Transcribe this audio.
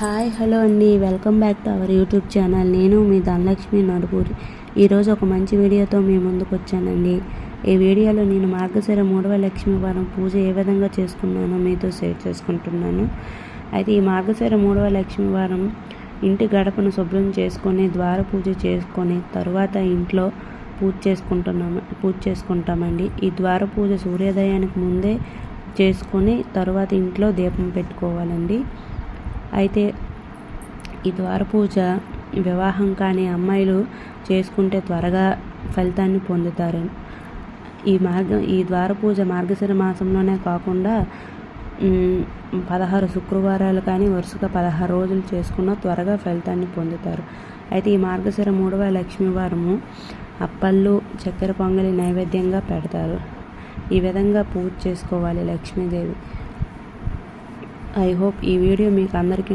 Hi hello అండి. Welcome back to our YouTube channel. నేను మీ ధనలక్ష్మి నడుపూరి ఈరోజు ఒక మంచి వీడియోతో మీ ముందుకు వచ్చానండి. ఈ వీడియోలో నేను మార్గశిర మూడవ లక్ష్మి వారం పూజ ఏ విధంగా చేసుకున్నానో మీతో షేర్ చేసుకుంటున్నాను. అయితే ఈ మార్గశిర మూడవ లక్ష్మి వారం ఇంటి గడపను శుభ్రం చేసుకొని ద్వార పూజ చేసుకొని తరువాత ఇంట్లో పూజ చేసుకుంటున్నాము పూజ చేసుకుంటామండి. ఈ ద్వార పూజ సూర్యోదయానికి ముందే చేసుకొని తర్వాత ఇంట్లో దీపం పెట్టుకోవాలండి. అయితే ఈ ద్వార పూజ వివాహం కాని అమ్మాయిలు చేసుకుంటే త్వరగా ఫలితాన్ని పొందుతారు. ఈ మార్గ ఈ ద్వార పూజ మార్గశిర మాసంలోనే కాకుండా పదహారు శుక్రవారాలు కానీ వరుసగా పదహారు రోజులు చేసుకున్న త్వరగా ఫలితాన్ని పొందుతారు. అయితే ఈ మార్గశిర మూడవ లక్ష్మీవారము అప్పళ్ళు చక్కెర పొంగలి నైవేద్యంగా పెడతారు. ఈ విధంగా పూజ చేసుకోవాలి లక్ష్మీదేవి. ఐ హోప్ ఈ వీడియో మీకు అందరికీ